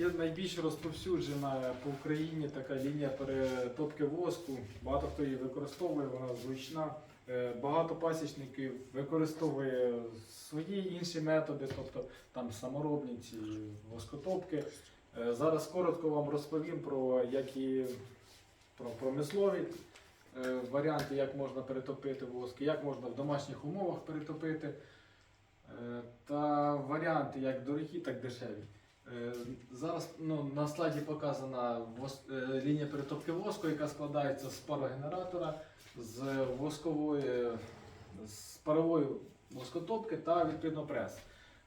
Є найбільш розповсюджена по Україні така лінія перетопки воску. Багато хто її використовує, вона зручна. Е, Багато пасічників використовує свої інші методи, тобто там саморобні ці воскотопки. Е, Зараз коротко вам розповім про які про промислові е, варіанти, як можна перетопити воск, як можна в домашніх умовах перетопити, та варіанти як дорогі, так дешеві. Е, Зараз ну, на слайді показана е, лінія перетопки воску, яка складається з парогенератора, з воскової, з парової воскотопки та відповідно прес.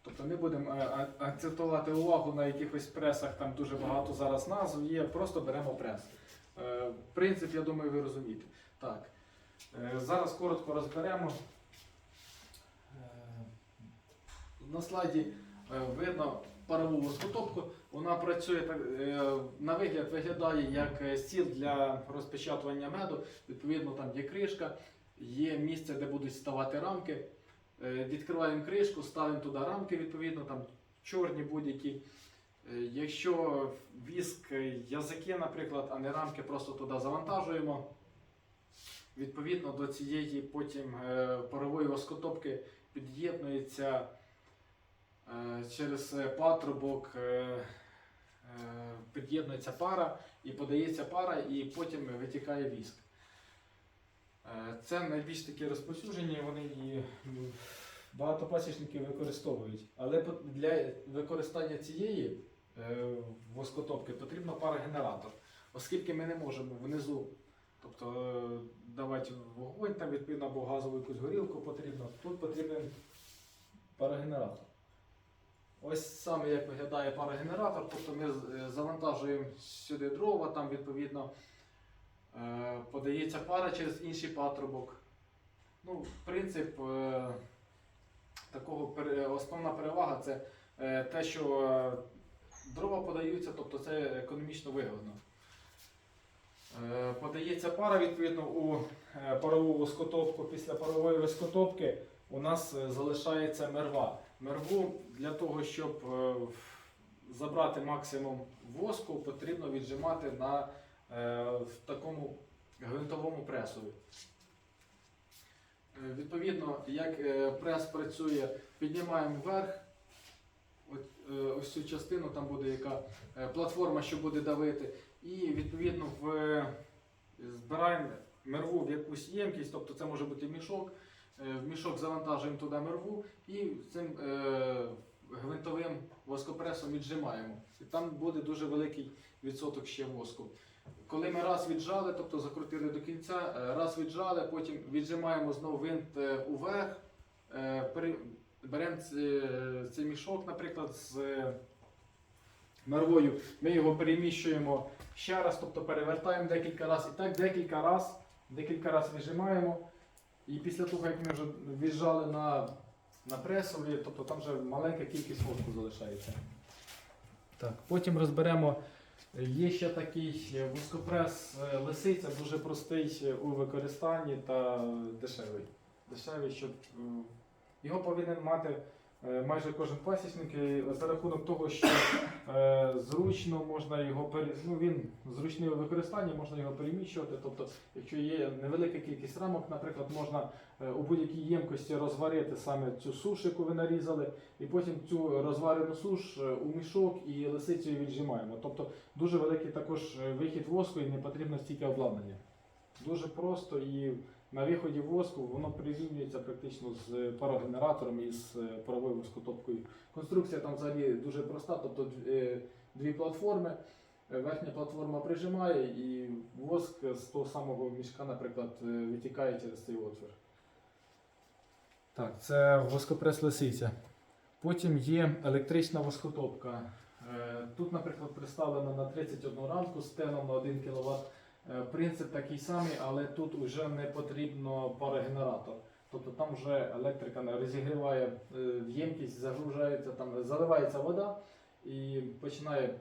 Тобто ми будемо е, акцентувати увагу на якихось пресах, там дуже багато зараз назв є, просто беремо прес. Принцип, я думаю, ви розумієте. Так. Зараз коротко розберемо. На слайді видно парову воскотопку. Вона працює е, на вигляд виглядає як е, стіл для розпечатування меду. Відповідно, там є кришка, є місце, де будуть ставати рамки. Е, Відкриваємо кришку, ставимо туди рамки, відповідно, там чорні будь-які. Якщо віск язики, наприклад, а не рамки, просто туди завантажуємо. Відповідно до цієї потім парової воскотопки під'єднується через е, патрубок, е, е, під'єднується пара і подається пара, і потім витікає віск. Е, Це найбільш такі розповсюджені, вони м, багато пасічників використовують. Але для використання цієї е, воскотопки потрібно парогенератор, оскільки ми не можемо внизу тобто, е, давати вогонь, там відповідно або газову якусь горілку потрібно. Тут потрібен парогенератор. Ось саме як виглядає парогенератор, тобто ми е, завантажуємо сюди дрова, там відповідно е, подається пара через інший патрубок. Ну, принцип е, такого основна перевага це те, що дрова подаються, тобто це економічно вигодно. Подається пара відповідно у парову воскотопку. Після парової воскотопки у нас залишається мерва. Мерву для того, щоб е, забрати максимум воску, потрібно віджимати на е, такому гвинтовому пресові. Е, Відповідно, як прес працює, піднімаємо вверх. Ось цю частину там буде яка платформа, що буде давити. І відповідно в, збираємо мерву в якусь ємкість, тобто це може бути мішок. Е, В мішок завантажуємо туди мерву і цим е, гвинтовим воскопресом віджимаємо. І там буде дуже великий відсоток ще воску. Коли ми раз віджали, тобто закрутили до кінця, е, раз віджали, потім віджимаємо знову винт е, уверх, е, беремо цей мішок, наприклад, з мервою, ми його переміщуємо ще раз, тобто перевертаємо декілька разів. І так декілька разів, декілька разів віджимаємо. І після того, як ми вже в'їжджали на, на пресові, тобто там вже маленька кількість воску залишається. Так, потім розберемо. Є ще такий е, воскопрес е, лисиця, дуже простий е, у використанні та дешевий. Дешевий, щоб його повинен мати майже кожен пасічник за рахунок того, що е, зручно можна його пере... ну, він зручний у використанні, можна його переміщувати. Тобто, якщо є невелика кількість рамок, наприклад, можна е, у будь-якій ємкості розварити саме цю суш, яку ви нарізали, і потім цю розварену суш е, у мішок і лисицею віджимаємо. Тобто дуже великий також е, вихід воску і не потрібно стільки обладнання. Дуже просто і на виході воску воно прирівнюється практично з парогенератором і з е, паровою воскотопкою. Конструкція там взагалі дуже проста, тобто е, дві платформи. Е, Верхня платформа прижимає і воск з того самого мішка, наприклад, витікає через цей отвір. Так, це воскопрес лисиця. Потім є електрична воскотопка. Тут, наприклад, представлена на 31 рамку з на 1 кВт. Принцип такий самий, але тут вже не потрібно парогенератор. Тобто там вже електрика розігріває е, ємкість, загружається, там заливається вода і починає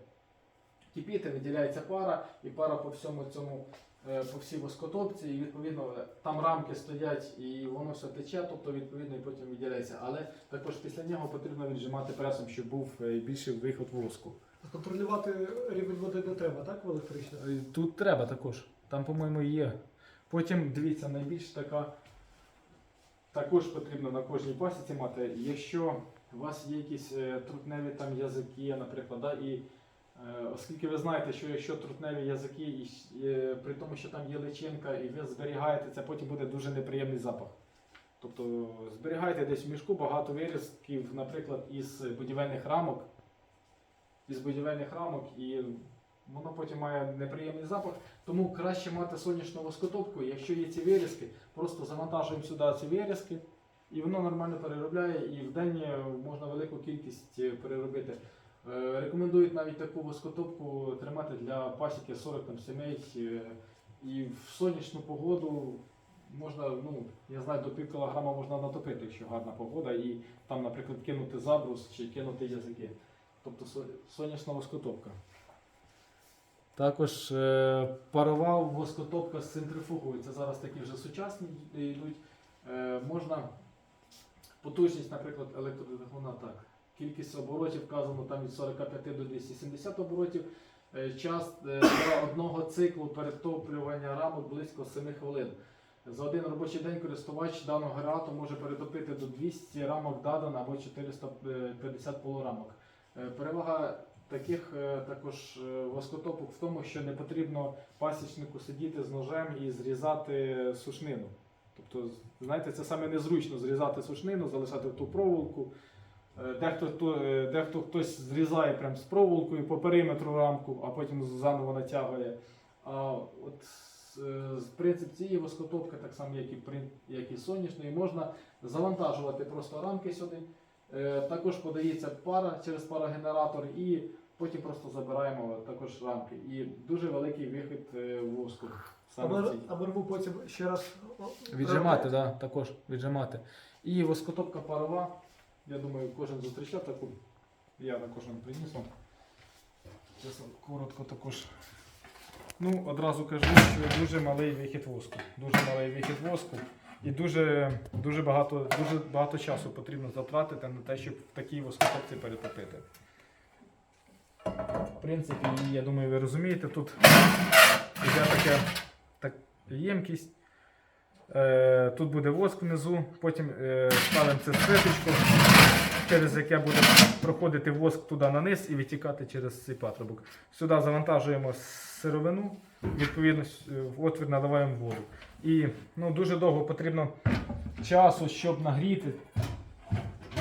кипіти, виділяється пара, і пара по всьому цьому е, по всій воскотопці, і відповідно там рамки стоять і воно все тече, тобто відповідно і потім відділяється. Але також після нього потрібно віджимати пресом, щоб був е, більший виход воску. Контролювати рівень води не треба, так, в електрично? Е, Тут треба також. Там, по-моєму, є. Потім дивіться, найбільш така. Також потрібно на кожній пасіці мати. Якщо у вас є якісь е, трутневі там язики, наприклад, да, і е, оскільки ви знаєте, що якщо трутневі язики, і, е, при тому, що там є личинка, і ви зберігаєте, це потім буде дуже неприємний запах. Тобто зберігайте десь в мішку багато вирізків, наприклад, із будівельних рамок, із будівельних рамок, і воно потім має неприємний запах. Тому краще мати сонячну воскотопку. Якщо є ці вирізки, просто завантажуємо сюди ці вирізки, і воно нормально переробляє, і в день можна велику кількість переробити. Е, Рекомендують навіть таку воскотопку тримати для пасіки 40 там, сімей. е, І в сонячну погоду можна, ну, я знаю, до пів кілограма можна натопити, якщо гарна погода, і там, наприклад, кинути забрус чи кинути язики. Тобто со- сонячна воскотопка. Також е, парова воскотопка з центрифугою. Це зараз такі вже сучасні йдуть. Е, можна потужність, наприклад, електродвигуна так. Кількість оборотів вказано там від 45 до 270 оборотів. Е, час е, для одного циклу перетоплювання рамок близько 7 хвилин. За один робочий день користувач даного генерату може перетопити до 200 рамок Дадан або 450 полурамок. Е, Перевага таких е, також е, воскотопок в тому, що не потрібно пасічнику сидіти з ножем і зрізати сушнину. Тобто, знаєте, це саме незручно зрізати сушнину, залишати ту проволоку. Дехто, хто- дехто хтось зрізає прям з проволокою по периметру рамку, а потім заново натягує. А от принцип цієї воскотопки, так само як і, як і сонячної, можна завантажувати просто рамки сюди. Е, Також подається пара через парогенератор і потім просто забираємо також рамки. І дуже великий вихід е, воску. А а ми потім ще раз Віджимати, да, також віджимати. І воскотопка парова. Я думаю, кожен зустрічав таку. Я також вам приніс вам. Зараз коротко також. Ну, одразу кажу, що дуже малий вихід воску. Дуже малий вихід воску. І дуже, дуже, багато, дуже багато часу потрібно затратити на те, щоб в такій воскотопці перетопити. В принципі, я думаю, ви розумієте, тут йде таке, так, ємкість. Е, Тут буде воск внизу, потім е, ставимо це ситочко, через яке буде проходити воск туди на низ і витікати через цей патрубок. Сюди завантажуємо сировину, відповідно е, в отвір наливаємо воду. І ну, дуже довго потрібно часу, щоб нагріти.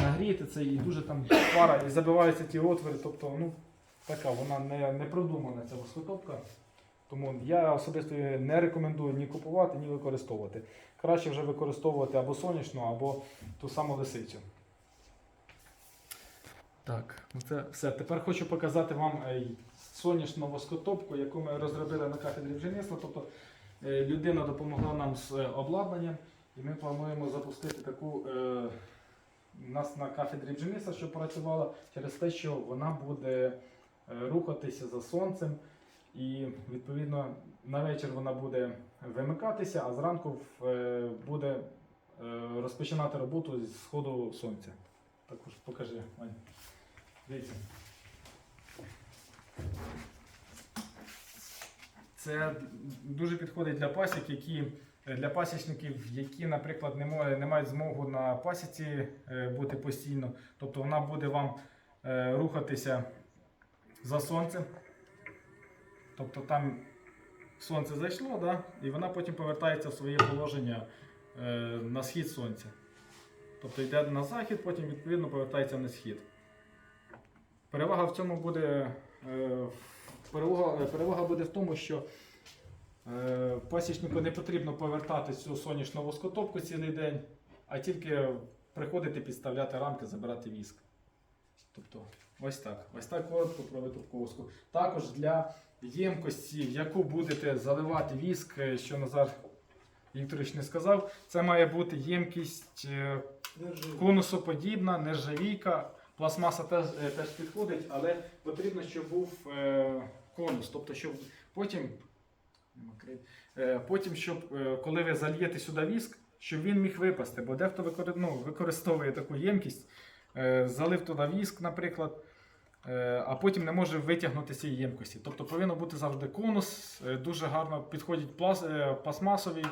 Нагріти це і дуже там пара, і забиваються ті отвори. Тобто, ну, така вона не, не продумана ця воскотопка. Тому я особисто її не рекомендую ні купувати, ні використовувати. Краще вже використовувати або сонячну, або ту саму лисицю. Так, ну це все. Тепер хочу показати вам е, сонячну воскотопку, яку ми розробили на кафедрі бджільництва. Тобто е, людина допомогла нам з е, обладнанням, і ми плануємо запустити таку е, нас на кафедрі бджільництва, щоб працювала через те, що вона буде е, рухатися за сонцем. І відповідно на вечір вона буде вимикатися, а зранку буде розпочинати роботу з сходу сонця. Також покажи. Дивіться. Це дуже підходить для пасік, які для пасічників, які, наприклад, не, мо- не мають змогу на пасіці е, бути постійно. Тобто вона буде вам е, рухатися за сонцем. Тобто там сонце зайшло, да? і вона потім повертається в своє положення е, на схід сонця. Тобто йде на захід, потім відповідно повертається на схід. Перевага в цьому буде. Е, перевага, перевага буде в тому, що е, пасічнику не потрібно повертати цю сонячну воскотопку цілий день, а тільки приходити, підставляти рамки, забирати віск. Тобто, ось так. Ось так коротко про витопку воску. Також для ємкості, в яку будете заливати віск, е, що Назар Вікторович не сказав, це має бути ємкість е, конусоподібна, нержавійка. Пластмаса теж, теж підходить, але потрібно, щоб був е, конус. Тобто, щоб потім. Е, Потім, щоб е, коли ви зальєте сюди віск, щоб він міг випасти, бо дехто ну, використовує таку ємкість, е, залив туди віск, наприклад, а потім не може витягнути цієї ємкості. Тобто повинно бути завжди конус, дуже гарно підходять плас, пластмасові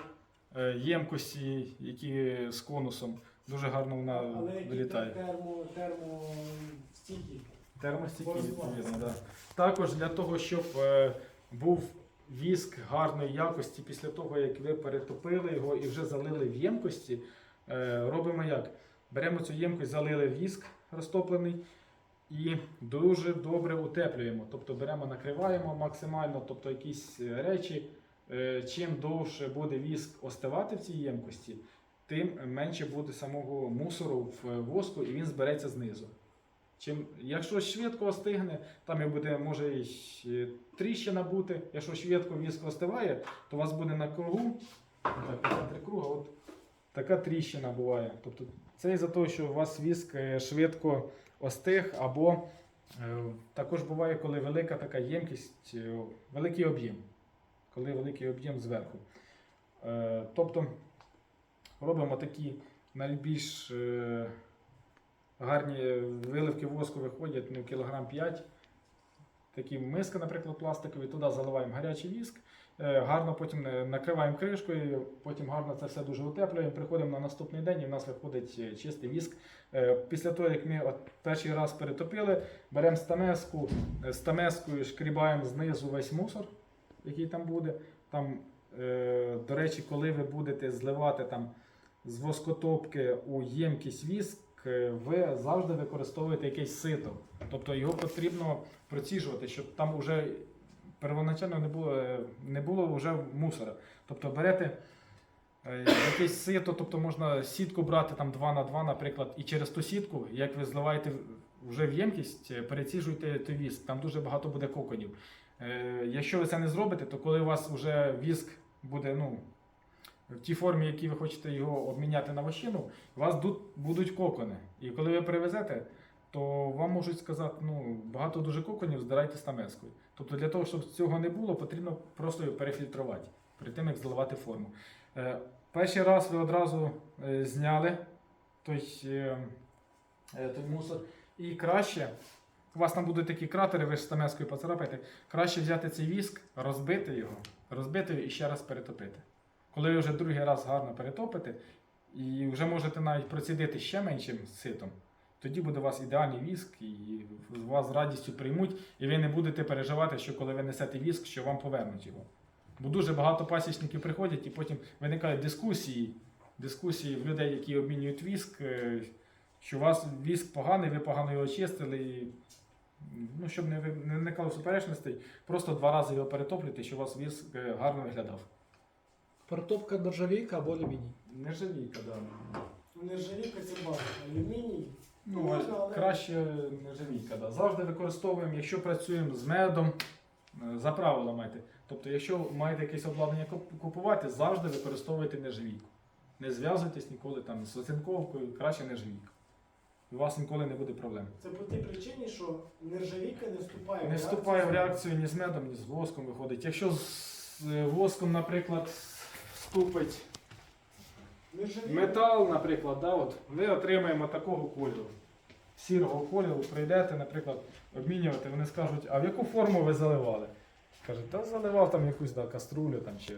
ємкості, які з конусом. Дуже гарно вона Але які вилітає. термо, термостійкі. Термостійкі, відповідно, да. Також для того, щоб е, був віск гарної якості після того, як ви перетопили його і вже залили в ємкості, е, робимо як? Беремо цю ємкость, залили віск розтоплений і дуже добре утеплюємо. Тобто беремо, накриваємо максимально, тобто якісь е, речі. Е, Чим довше буде віск остивати в цій ємкості, тим менше буде самого мусору в е, воску і він збереться знизу. Чим, якщо швидко остигне, там і буде може і тріщина бути. Якщо швидко віск остиває, то у вас буде на кругу, так, по центрі круга, от така тріщина буває. Тобто це із-за того, що у вас віск е, швидко остиг, або е, також буває, коли велика така ємкість, е, великий об'єм. Коли великий об'єм зверху. Е, Тобто робимо такі найбільш е, гарні виливки воску виходять ну, кілограм 5. Такі миски, наприклад, пластикові, туди заливаємо гарячий віск, е, гарно потім е, накриваємо кришкою, потім гарно це все дуже утеплюємо. Приходимо на наступний день і в нас виходить е, чистий віск. Після того, як ми от перший раз перетопили, беремо стамеску, стамескою шкрібаємо знизу весь мусор, який там буде. Там, до речі, коли ви будете зливати там з воскотопки у ємкість віск, ви завжди використовуєте якесь сито. Тобто його потрібно проціжувати, щоб там вже первоначально не було, е, не було вже мусора. Тобто берете е, якесь сито, тобто можна сітку брати там 2 на 2, наприклад, і через ту сітку, як ви зливаєте вже в ємкість, е, переціжуйте той віск, там дуже багато буде коконів. Е, Якщо ви це не зробите, то коли у вас вже віск буде ну, в тій формі, в якій ви хочете його обміняти на вощину, у вас тут будуть кокони. І коли ви привезете, то вам можуть сказати, ну, багато дуже коконів, здирайте стамескою. Тобто для того, щоб цього не було, потрібно просто його перефільтрувати перед тим, як заливати форму. Е, перший раз ви одразу е, зняли той, е, е, той мусор. І краще, у вас там будуть такі кратери, ви ж стамескою поцарапаєте, краще взяти цей віск, розбити його, розбити і ще раз перетопити. Коли ви вже другий раз гарно перетопите, і вже можете навіть процідити ще меншим ситом, тоді буде у вас ідеальний віск, і вас з радістю приймуть, і ви не будете переживати, що коли ви несете віск, що вам повернуть його. Бо дуже багато пасічників приходять і потім виникають дискусії, дискусії в людей, які обмінюють віск, е, що у вас віск поганий, ви погано його чистили. І, ну, щоб не ви- не виникало суперечностей, просто два рази його перетоплюйте, щоб у вас віск е, гарно виглядав. Протопка нержавійка або алюміній. Нержавійка, да. Нержавійка це база. Алюміній. Ну, Можна, але- краще нержавійка, да. Завжди використовуємо, якщо працюємо з медом, е, за правило майте. Тобто, якщо маєте якесь обладнання купувати, завжди використовуйте нержавійку. Не зв'язуйтесь ніколи там з оцинковкою, краще нержавійка. У вас ніколи не буде проблем. Це по тій причині, що нержавійка не вступає в Не вступає в реакцію ні з медом, ні з воском виходить. Якщо з воском, наприклад, вступить. Метал, наприклад, да, от, ми отримаємо такого кольору. Сірого кольору прийдете, наприклад, обмінювати, вони скажуть, а в яку форму ви заливали? Каже, та заливав там якусь да, каструлю там, чи,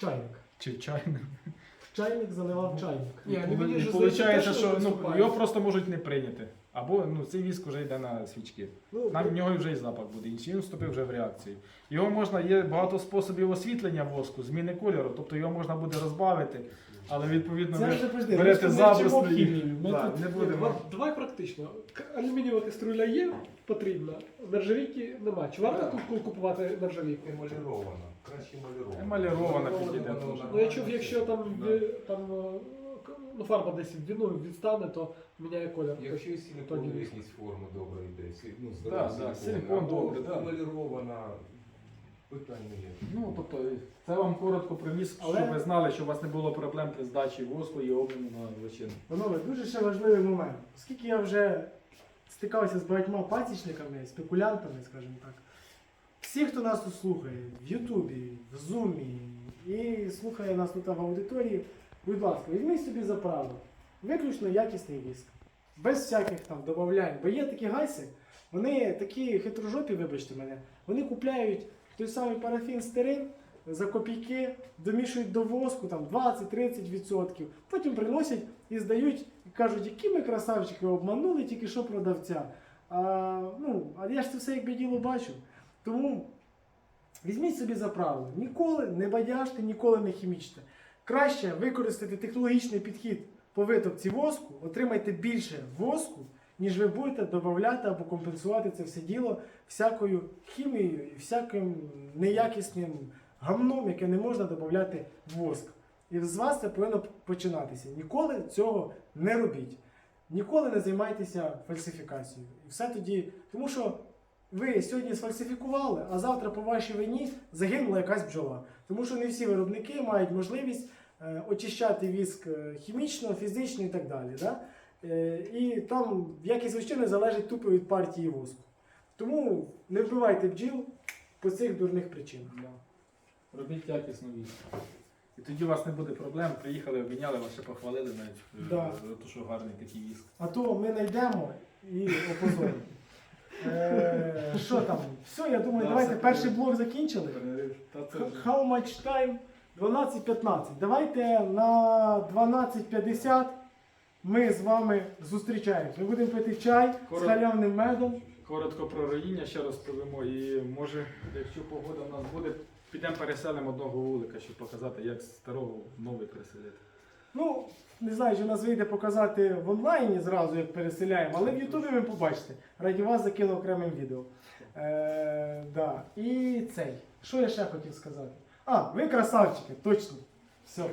Чайник. чи чайник. Чайник заливав чайник. І, алюміній і же виходить, теж що ну, його просто можуть не прийняти. Або ну, цей віск вже йде на свічки. Ну, Нам в нього вже і запах буде, інший він вступив вже в реакцію. Його можна, є багато способів освітлення воску, зміни кольору, тобто його можна буде розбавити, але відповідно Це ви вже пожди, берете ми ж не вчимо забрусну і- хімію. Ми Да, тут- не будемо. Давай, давай практично. К- Алюмінієва каструля є, потрібна. Нержавійки нема. Чи варто ку- купувати нержавійку? Емалірована, краще емалірована. Емалірована підійде Воно дуже. Ну, якщо, якщо там, Да. там е, ну, фарба десь ну, відстане, то міняє колір. Якщо і Тоді силіконові віск. якісь форми добре йде, сі- ну, Да, да, силікон, силікон добре, да. емалірована, питань не є. Ну, тобто, це вам коротко привіз, Але- щоб ви знали, що у вас не було проблем при здачі воску і обміну на личину. Панове, дуже ще важливий момент. Оскільки я вже стикався з багатьма пасічниками, спекулянтами, скажімо так, всі, хто нас тут слухає, в Ютубі, в Зумі і слухає нас тут в аудиторії, будь ласка, візьміть собі за правило. Виключно якісний віск. Без всяких там додавань. Бо є такі гайси, вони такі хитрожопі, вибачте мене, вони купляють той самий парафін стерин за копійки, домішують до воску там 20-30%, потім приносять і здають, і кажуть, які ми красавчики обманули тільки що продавця. А, ну, а я ж це все якби діло бачу. Тому візьміть собі за правило, ніколи не бадяжте, ніколи не хімічте. Краще використати технологічний підхід по витопці воску, отримайте більше воску, ніж ви будете додавати або компенсувати це все діло всякою хімією і всяким неякісним гамном, яке не можна додати в воск. І з вас це повинно починатися. Ніколи цього не робіть. Ніколи не займайтеся фальсифікацією. І все тоді, тому що ви сьогодні сфальсифікували, а завтра по вашій вині загинула якась бджола. Тому що не всі виробники мають можливість очищати віск е, хімічно, фізично і так далі. Да? Е, і там якість вощини залежить тупо від партії воску. Тому не вбивайте бджіл по цих дурних причинах. Да. Робіть якісну вісь. І тоді у вас не буде проблем. Приїхали, обміняли, вас ще похвалили навіть, Да. е, за те, що гарний такий віск. А то ми знайдемо і опозоримо. Е, Що там? Все, я думаю, давайте перший блок закінчили. How much time? 12.15. Давайте на 12.50 ми з вами зустрічаємось. Ми будемо пити чай з Коротко. халявним медом. Коротко про роїння ще розповімо. І може, якщо погода в нас буде, підемо переселимо одного вулика, щоб показати, як з старого в новий переселити. Ну, не знаю, чи нас вийде показати в онлайні зразу, як переселяємо, але в Ютубі ви побачите. Раді вас закину окремим відео. Е, да. І цей. Що я ще хотів сказати? А, ви красавчики, точно. Все.